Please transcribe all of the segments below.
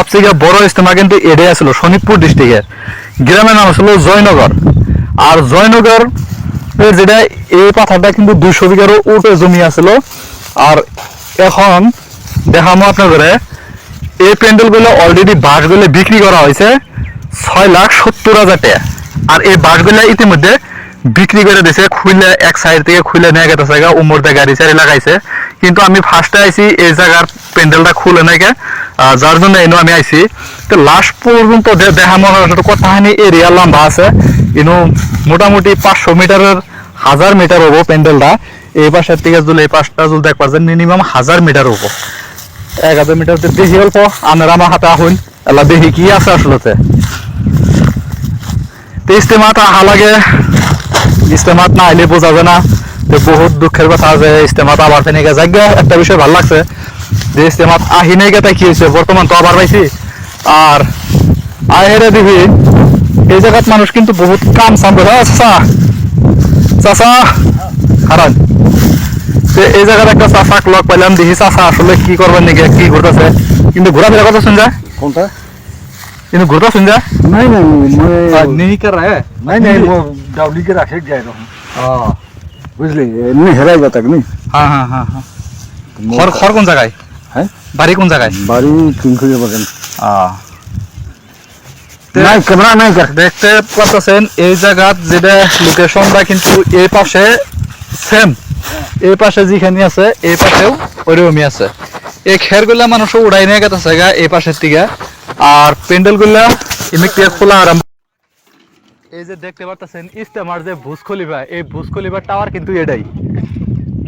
সবচেয়ে বড় ইজতেমা কিন্তু এটাই আসলো শোনিতপুর ডিস্ট্রিক্টের গ্রামের নাম আসলো জয়নগর। আর জয়নগর যেটা, এই পাথারটা কিন্তু দুইশো বিঘারও উঠে জমি আছিল। আর এখন দেখামো আপনাদের এই প্যান্ডেলগুলো অলরেডি বাঁশগুলো বিক্রি করা হয়েছে ছয় লাখ সত্তর হাজার টাকা। আর এই বাঁশগুলো ইতিমধ্যে বিক্রি করে দিছে খুলে এক সাইড থেকে খুলে নিয়ে গেছে জায়গা গাড়ি সারি লাগাইছে কিন্তু আমি ফার্স্টে আইছি, এই জায়গার প্যান্ডেলটা খুলে নাকি যার জন্য এনো আমি আইছি। তো লাস্ট পর্যন্ত দে- দেখানো কথাহানি এরিয়া লম্বা আছে। ইনো মোটামুটি পাঁচশো মিটারের হাজার মিটার হব প্যান্ডেলটা এই পাশের থেকে যদি এই পাশটা যদি দেখবার যে মিনিমাম হাজার মিটার হব। এক হাজার মিটার দেখি অল্প আপনারা আমার হাতে আহুন এলা দেখি কি আছে আসলতে তো ইস্তেমাত আহা লাগে। ইস্তেমাত না আইলে বোঝা যায় না। বহুত দুঃখের কথা আছে ইস্তেমাত আবার ফেনে গেছে একটা বিষয় ভালো লাগছে। দেশ আমার আহি নাই গেতায় কি হয়েছে বর্তমান তো আবার পাইছি। আর আহেরে দিবি এই জায়গাত মানুষ কিন্তু বহুত কাম চাম করে। চাষা চাষা হারান। তো এই জায়গার একটা চাষাক লগ পাইলাম দেখি চাষা আসলে কি করবেন নাকি কি ঘুরতেছে কিন্তু ঘোরাফেরা কথা শুন কোনটা? কিন্তু ঘুরতা শুন যায় নাই নাই নাই নাই মো ডাউলি কে রাখে যাই রহম বুঝলি এমনি হেরাই বাতাক নি? হ্যাঁ হ্যাঁ হ্যাঁ হ্যাঁ খর খর কোন জায়গায় বাড়ি কোন জায়গায়? বাড়ি কিংখুরি বাগান। নাই ক্যামেরা নাই কার দেখতে পাচ্ছেন এই জায়গাত যেটা লোকেশনটা কিন্তু এই পাশে সেম এই পাশে যেখানে আছে এই পাশেও ওইরকমই আছে। এই খেরগুলা মানুষ উড়াই নিয়ে গেছে গা এই পাশের থেকে আর প্যান্ডেলগুলা এমনি খোলা আরম্ভ এই যে দেখতে পাচ্ছেন ইস্তেমার যে ভুজ খলিফা এই ভুজ খলিফার টাওয়ার কিন্তু এটাই।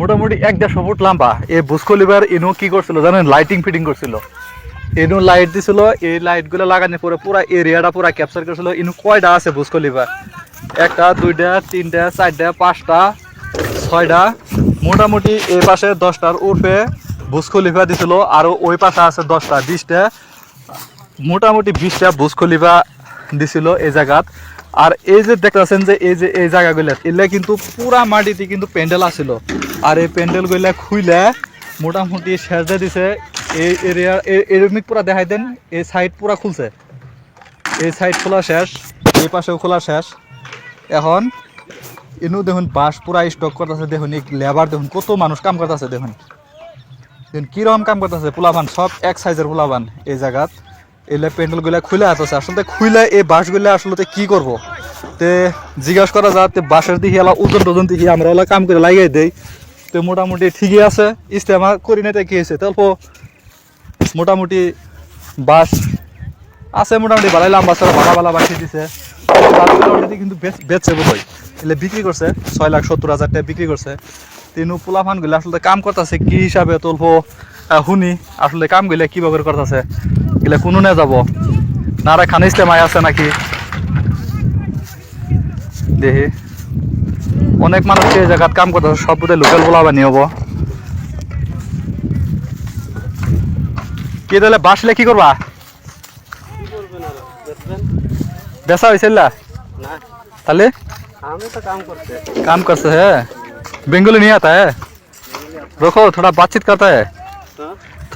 মোটামুটি এক দেড়শো ফুট লম্বা। ভুজ খলিফার ইনো কি করছিল জানেন? লাইটিং ফিটিং করছিল। ইনু লাইট দিছিল, এই লাইটগুলো লাগানোর পরে পুরা এরিয়াটা পুরা ক্যাপচার করছিল। ইনু কয়টা আছে খলিফা একটা, দুইটা, তিনটা, চারটা, পাঁচটা, ছয়টা। মোটামুটি এই পাশে দশটার উর্ফে খলিফা দিছিল, আর ওই পাশে আছে দশটা, বিশটা। মোটামুটি বিশটা খলিফা দিছিল এই জায়গাত। আর এই যে দেখতেছেন যে এই যে এই জায়গাগুলো এগুলা কিন্তু পুরা মাটিতে কিন্তু প্যান্ডেল আছিল। আর এই প্যান্ডেলগুলা খুইলে মোটামুটি দিয়ে দিছে। এই এরিয়া এরকম পুরা দেখাই দেন, এই সাইড পুরা খুলছে। এই সাইড খোলা শেষ, এই পাশেও খোলা শেষ। এখন, ইনু দেখুন বাস পুরা স্টক করতেছে, দেখুন লেবার দেখুন, কত মানুষ কাম করতেছে, দেখুন। দেখুন কীরকম কাম করতেছে পোলাবান সব এক সাইজের পোলাবান এই জায়গাত। এলে প্যান্ডেলগুলা খুলে আছে আসলে খুলে এই বাসগুলা আসলে কি করব? তে জিজ্ঞাসা করা যা তে বাসের দিকে এলা ওজন টোজন দিকে আমরা ওলা কাম করে লাগাই দেই। তো মোটামুটি ঠিকই আছে ইস্তেমা করি না তাই কি হয়েছে? তল্প মোটামুটি বাস আছে মোটামুটি, ভালাই লাম্বা সারা ভালা ভালা বাসি দিছে। কিন্তু বেচ- বেচছে বোধ হয় এলে বিক্রি করছে, ছয় লাখ সত্তর হাজার টাকা বিক্রি করছে। তিনু পোলাফানগুলো আসলে কাম করতেছে, কি হিসাবে তল্প শুনি, আসলে কামগুলো কীভাবে করতেছে। থাকলে কোনো না যাব নারা খান মাই আছে নাকি? দেখি অনেক মানুষ এই জায়গাত কাম করতে সব বোধহয় লোকাল বলা বানিয়ে হব কি তাহলে বাসলে কি করবা বেসা হয়েছিল তাহলে কাম করছে হ্যাঁ বেঙ্গলি নিয়ে আতা হ্যাঁ রোখো থোড়া বাতচিত করতে হ্যাঁ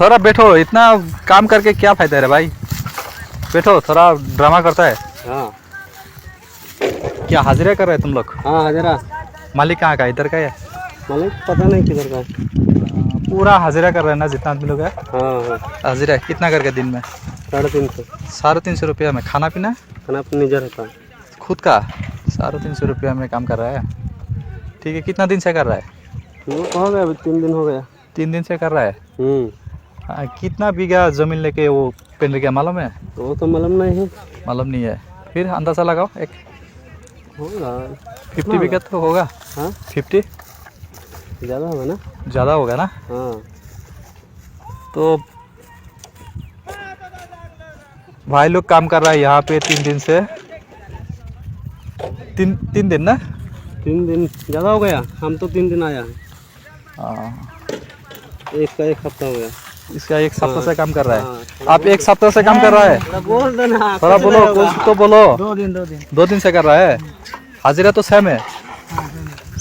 थोड़ा बैठो इतना काम करके क्या फ़ायदा है रे भाई? बैठो थोड़ा ड्रामा करता है। हाँ। क्या हाजिरा कर रहे हैं तुम लोग? हाँ हाजरा। मालिक कहाँ का इधर का है? मालिक पता नहीं किधर का है। पूरा हाजिरा कर रहे हैं ना जितना आदमी लोग है? हाँ हाँ। हाजिरा कितना करके दिन में? साढ़े तीन सौ। साढ़े तीन सौ रुपया में। खाना पीना? खाना अपने निजर रहता है। खुद का? साढ़े तीन सौ रुपया में काम कर रहा है? ठीक है कितना दिन से कर रहा है? वो हो गया? अभी तीन दिन हो गया। तीन दिन से कर रहा है? हम्म। हाँ, कितना बीघा ज़मीन लेके वो पेंडल क्या? मालूम है? वो तो मालूम नहीं है। मालूम नहीं है। फिर अंदाज़ा लगाओ एक। होगा। फिफ्टी बीघा तो होगा। हाँ? फिफ्टी? ज़्यादा होगा ना? ज़्यादा होगा ना? हाँ। तो भाई लोग काम कर रहा है यहाँ पे तीन दिन से। तीन तीन दिन ना? तीन दिन। ज़्यादा हो गया? हम तो तीन दिन आया। हाँ, एक का एक हफ़्ता हो गया। इसका एक सप्ताह से काम कर रहा है हाँ आप एक सप्ताह से काम कर रहा है थोड़ा बोल देना थोड़ा बोलो कुछ तो बोलो दो दिन दो दिन दो दिन से कर रहा है হাজিৰা তো ছেম হে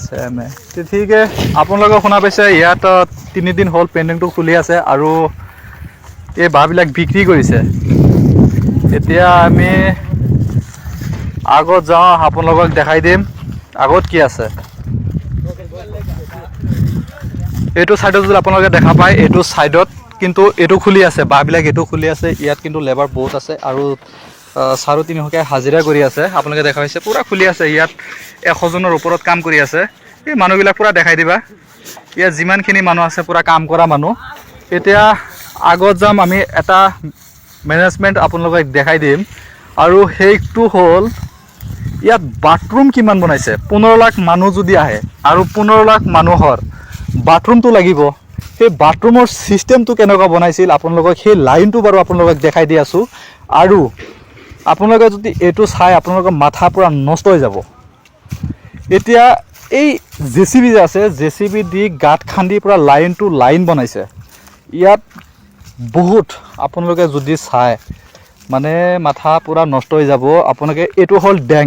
ছেম হে তে ঠিক হে আপোনালোকে শুনা পাইছে ইয়াত তিনিদিন হ'ল পেইণ্টিংটো খুলি আছে আৰু এই বাঁহবিলাক বিক্ৰী কৰিছে এতিয়া আমি আগত যাওঁ আপোনালোকক দেখাই দিম আগত কি আছে এইটো চাইডত যদি আপোনালোকে দেখা পায় এইটো চাইডত কিন্তু এইটো খুলি আছে, বাঁহবিলাক এইটো খুলি আছে, ইয়াত কিন্তু লেবাৰ বহুত আছে আৰু চাৰো তিনিশকৈ হাজিৰা কৰি আছে, আপোনালোকে দেখা পাইছে, পূৰা খুলি আছে, ইয়াত এশজনৰ ওপৰত কাম কৰি আছে। এই মানুহবিলাক পূৰা দেখাই দিবা। ইয়াত যিমানখিনি মানুহ আছে, পূৰা কাম কৰা মানুহ। এতিয়া আগত যাম, আমি এটা মেনেজমেণ্ট আপোনালোকক দেখাই দিম। আৰু সেইটো হ'ল, ইয়াত বাথৰুম কিমান বনাইছে? পোন্ধৰ লাখ মানুহ যদি আহে, আৰু পোন্ধৰ লাখ মানুহৰ বাথৰুমটো লাগিব। সেই বাথৰুমৰ ছিষ্টেমটো কেনেকুৱা বনাইছিল আপোনালোকক সেই লাইনটো বাৰু আপোনালোকক দেখাই দি আছোঁ। আৰু আপোনালোকে যদি এইটো চাই আপোনালোকৰ মাথা পূৰা নষ্ট হৈ যাব। এতিয়া এই জে চি বি যে আছে জে চি বি দি গাঁত খান্দি পূৰা লাইন টু লাইন বনাইছে। ইয়াত বহুত আপোনালোকে যদি চায় মানে মাথা পূৰা নষ্ট হৈ যাব। আপোনালোকে এইটো হ'ল ডেং।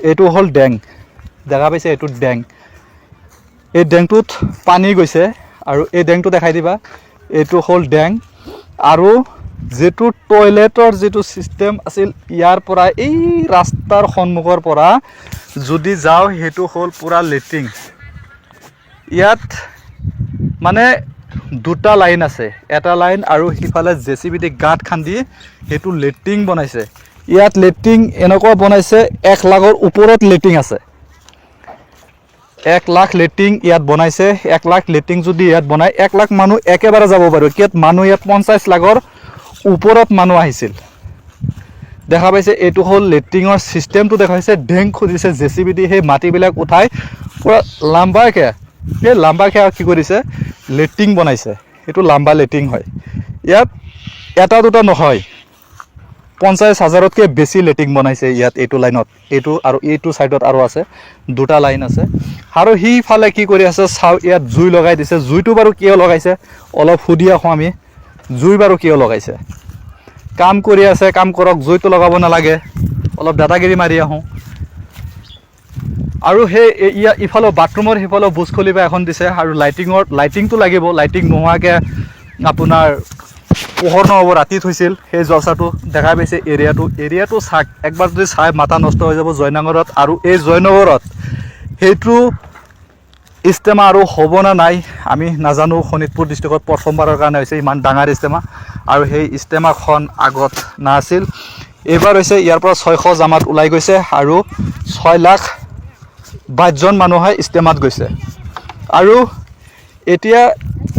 এইটো হ'ল ডেং। দেখা পাইছে? এইটো ডেং। এই ডেংটোত পানী গৈছে। আৰু এই ডেংটো দেখাই দিবা। এইটো হ'ল ডেং। আৰু যিটো টয়লেটৰ যিটো ছিষ্টেম আছিল, ইয়াৰ পৰা এই ৰাস্তাৰ সন্মুখৰ পৰা যদি যাওঁ, সেইটো হ'ল পূৰা লেট্ৰিন। ইয়াত মানে দুটা লাইন আছে। এটা লাইন আৰু সিফালে জে চি বি দি গাঁত খান্দি সেইটো লেট্ৰিন বনাইছে। ইয়াত লেট্ৰিন এনেকুৱা বনাইছে, এক লাখৰ ওপৰত লেট্ৰিন আছে। এক লাখ লেট্ৰিন ইয়াত বনাইছে, এক লাখ লেট্ৰিন যদি ইয়াত বনাই, এক লাখ মানুহ একেবাৰে যাব পাৰিব। কিয়াত মানুহ ইয়াত পঞ্চাছ লাখৰ ওপৰত মানুহ আহিছিল। দেখা পাইছে, এইটো হ'ল লেট্ৰিনৰ ছিষ্টেমটো দেখাইছে ডেং খুজিছে জে চি বি দি, সেই মাটিবিলাক উঠাই পূৰা লাম্বাকৈ, সেই লাম্বাকৈ কি কৰিছে লেট্ৰিন বনাইছে। এইটো লাম্বা লেট্ৰিন হয়। ইয়াত এটা দুটা নহয়। পঞ্চাছ হাজাৰতকৈ বেছি লেট্ৰিন বনাইছে ইয়াত এইটো লাইনত। এইটো আৰু এইটো ছাইডত আৰু আছে, দুটা লাইন আছে। আৰু সিফালে কি কৰি আছে, চাওঁ, ইয়াত জুই লগাই দিছে। জুইটো বাৰু কিয় লগাইছে? অলপ সুধি আহোঁ আমি। জুই বাৰু কিয় লগাইছে? কাম কৰি আছে, কাম কৰক, জুইটো লগাব নালাগে। অলপ দাদাগিৰি মাৰি আহোঁ। আৰু সেই, এ- ইয়া ইফালেও বাথৰুমৰ সিফালেও বুজ খলিবা এখন দিছে আৰু লাইটিঙৰ, লাইটিংটো লাগিব। লাইটিং নোহোৱাকৈ আপোনাৰ পোহৰ নহ'ব, ৰাতি থৈছিল। সেই জলচাটো দেখা পাইছে এৰিয়াটো। এৰিয়াটো চাক, একবাৰ যদি চাই মাথা নষ্ট হৈ যাব জয়নগৰত আৰু এই জয়নগৰত। সেইটো ইষ্টেমা আৰু হ'ব না নাই, আমি নাজানো। শোণিতপুৰ ডিষ্ট্ৰিক্টত প্ৰথমবাৰৰ কাৰণে হৈছে ইমান ডাঙৰ ইষ্টেমা। আৰু সেই ইষ্টেমাখন আগত নাছিল। এইবাৰ হৈছে ইয়াৰ পৰা ছয়শো জামাত ওলাই গৈছে আৰু ছয় লাখ বাইছজন মানুহে ইষ্টেমাত গৈছে। আৰু এতিয়া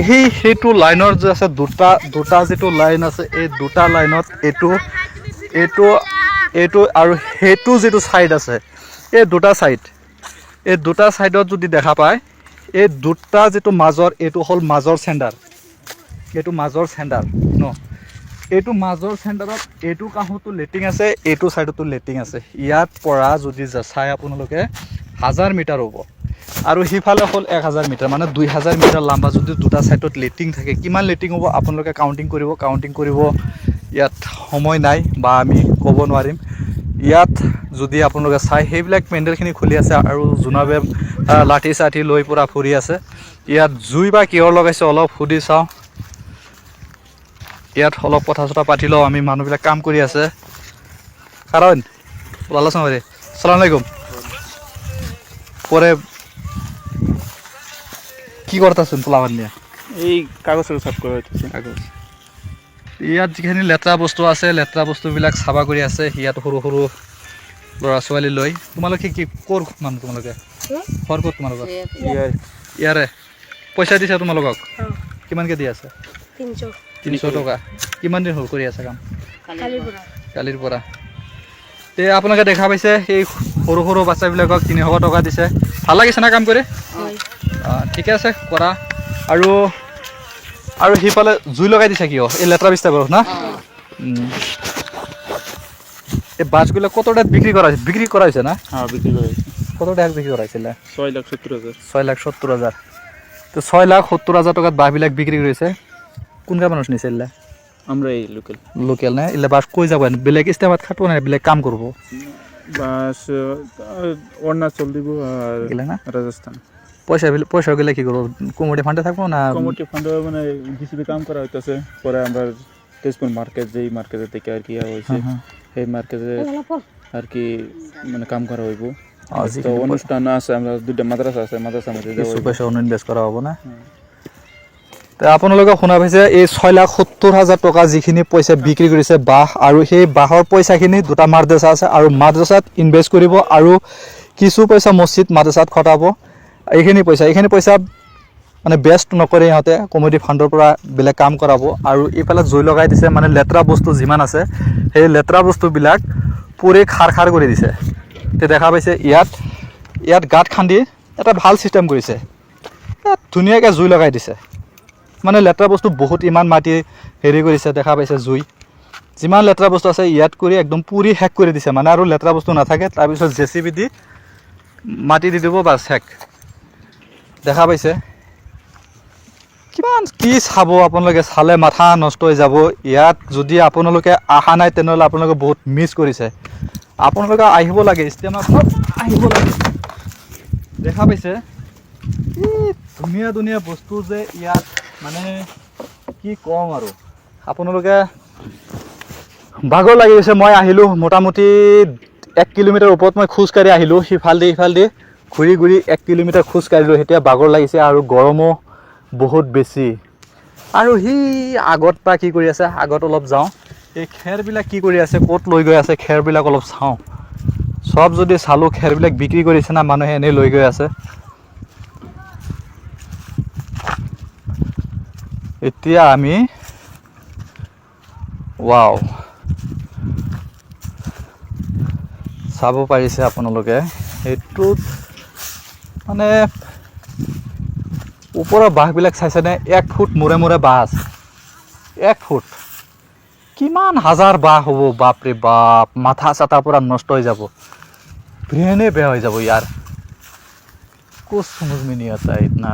সেই সেইটো লাইনৰ যে আছে, দুটা দুটা যিটো লাইন আছে, এই দুটা লাইনত এইটো এইটো এইটো আৰু সেইটো যিটো ছাইড আছে, এই দুটা ছাইড, এই দুটা ছাইডত যদি দেখা পায়, এই দুটা যিটো মাজৰ, এইটো হ'ল মাজৰ চেণ্টাৰ। এইটো মাজৰ চেণ্টাৰ, ন? এইটো মাজৰ চেণ্টাৰত এইটো কাষতো লেট্ৰিন আছে, এইটো ছাইডতো লেট্ৰিন আছে। ইয়াত পৰা যদি চাই আপোনালোকে হাজাৰ মিটাৰ হ'ব। আৰু সিফালে হ'ল এক হাজাৰ মিটাৰ মানে দুই হাজাৰ মিটাৰ লাম্বা যদি দুটা ছাইডত লেট্ৰিন থাকে, কিমান লেট্ৰিন হ'ব আপোনালোকে কাউণ্টিং কৰিব কাউণ্টিং কৰিব ইয়াত সময় নাই বা আমি ক'ব নোৱাৰিম। ইয়াত যদি আপোনালোকে চাই, সেইবিলাক পেণ্ডেলখিনি খুলি আছে আৰু জোনাবে লাঠি চাঠি লৈ পূৰা ফুৰি আছে। ইয়াত জুই বা কিহৰ লগাইছে অলপ সুধি চাওঁ। ইয়াত অলপ কথা চথা পাতি লওঁ, আমি মানুহবিলাক কাম কৰি আছে। কাৰণ কৰি সালাম আলাইকুম। পরে কি করতেছেন পোলাবার নিয়ে? এই কাগজ সাফ করে হইতেছে কাগজ। ইয়াত যিখিনি লেতেৰা বস্তু আছে লেতেৰা বস্তুবিলাক চাফা কৰি আছে ইয়াত সৰু সৰু ল'ৰা ছোৱালী লৈ। তোমালোকে কি ক'ৰ মানুহ তোমালোকে? ঘৰ ক'ত তোমালোকৰ ইয়াৰ। ইয়াৰে। পইচা দিছে তোমালোকক? কিমানকৈ দি আছে? তিনিশ। টকা। কিমান দিন হ'ল কৰি আছে কাম? কালিৰ পৰা। তে আপোনালোকে দেখা পাইছে সেই সৰু সৰু বাচ্চাবিলাকক তিনিশ টকা দিছে। ভালো লাগিছে না কাম কৰি? হয়। ঠিকে আছে কৰা। আৰু আৰু সিফালে জুই লগাই দিছে কিয়? এই লেতেৰা বিস্তাৰবোৰত না? উম। এই বাছবিলাক কত টাকাত বিক্ৰী কৰা হৈছে? বিক্ৰী কৰা হৈছে না? হ্যাঁ বিক্রি করে কত টাকাত বিক্ৰী কৰাইছিলে ছয় লাখ সত্তর হাজার ছয় লাখ সত্তৰ হাজাৰ। তো ছয় লাখ সত্তৰ হাজাৰ টকাত বাঁহবিলাক বিক্ৰী কৰিছে কোনকা মানুহ নিছে এইবিলাক? আমরা এই লোকাল। লোকেল নে? এইবিলাক বাছ কৈ যাব বেলেগ ইষ্টেমত খাটব নাই বেলেগ কাম কৰিব? বাস অরুণাচল দিব আর রাজস্থান পইচা বিল- পইচা গেলে কি করব? কোমরে ফান্ডে থাকব না কমিটি ফান্ড মানে বিসিবি কাম করা হইতেছে। পরে আমরা তেজপুর মার্কেট যেই মার্কেটের থেকে আর কি হয়েছে হ্যাঁ, সেই মার্কেটে আর কি মানে কাম করা হইব। তো অনুষ্ঠান আছে আমরা দুইটা মাদ্রাসা আছে মাদ্রাসার মধ্যে কিছু। পইচা ইনভেষ্ট কৰা হ'ব না। তো আপোনালোকে শুনা পাইছে এই ছয় লাখ সত্তৰ হাজাৰ টকা যিখিনি পইচা বিক্ৰী কৰিছে বাঁহ আৰু সেই বাঁহৰ পইচাখিনি দুটা মাদ্ৰাছা আছে আৰু মাদ্ৰাছাত ইনভেষ্ট কৰিব আৰু কিছু পইচা মছজিদ মাদ্ৰাছাত খটাব। এইখিনি পইচা এইখিনি পইচা মানে বেষ্ট নকৰে ইহঁতে কমিটি ফাণ্ডৰ পৰা বেলেগ কাম কৰাব। আৰু এইফালে জুই লগাই দিছে মানে লেতেৰা বস্তু যিমান আছে, সেই লেতেৰা বস্তুবিলাক পুৰি খাৰ খাৰ কৰি দিছে। তে দেখা পাইছে, ইয়াত ইয়াত গাঁত খান্দি এটা ভালো ছিষ্টেম কৰিছে। ধুনীয়াকৈ জুই লগাই দিছে। মানে লেতেৰা বস্তু বহুত, ইমান মাটি হেৰি কৰিছে, দেখা পাইছে জুই। যিমান লেতেৰা বস্তু আছে, ইয়াত কৰি একদম পুৰি শেষ কৰি দিছে। মানে আৰু লেতেৰা বস্তু নাথাকে, তাৰপিছত জে চি বি দি মাটি দি দিব বাছ শেষ দেখা পাইছে। কিমান কি চাব আপোনালোকে, চালে মাথা নষ্ট হৈ যাব। ইয়াত যদি আপোনালোকে অহা নাই, তেনেহ'লে আপোনালোকে বহুত মিছ কৰিছে। আপোনালোকে আহিব লাগে ইষ্টেমাত আহিব লাগে। দেখা পাইছে? ধুনীয়া ধুনীয়া বস্তু যে ইয়াত মানে কি ক'ম আৰু। আপোনালোকে ভাগৰ লাগি গৈছে। মই আহিলোঁ, মোটামুটি এক কিলোমিটাৰ ওপৰত মই খোজকাঢ়ি আহিলোঁ সিফালদি ইফালদি ঘূৰি ঘূৰি এক কিলোমিটাৰ খোজকাঢ়িলোঁ এতিয়া ভাগৰ লাগিছে আৰু গৰমো বহুত বেছি। আৰু সি আগত পৰা কি কৰি আছে? আগত অলপ যাওঁ। এই খেৰবিলাক কি কৰি আছে? ক'ত লৈ গৈ আছে? খেৰবিলাক অলপ চাওঁ। চব যদি চালোঁ, খেৰবিলাক বিক্ৰী কৰিছে না, মানুহে এনেই লৈ গৈ আছে। এতিয়া আমি ৱাও চাব পাৰিছে আপোনালোকে। সেইটোত মানে ওপৰৰ বাঁহবিলাক চাইছেনে? এক ফুট মূৰে মূৰে বাঁহ এক ফুট। কিমান হাজাৰ বাঁহ হ'ব, বাপৰে বাপ। মাথা চাথা পুরা নষ্ট হৈ যাব। ব্ৰেইনে বেয়া হৈ যাব ইয়াৰ। কোচ সমজ মিনি আছে ইতনা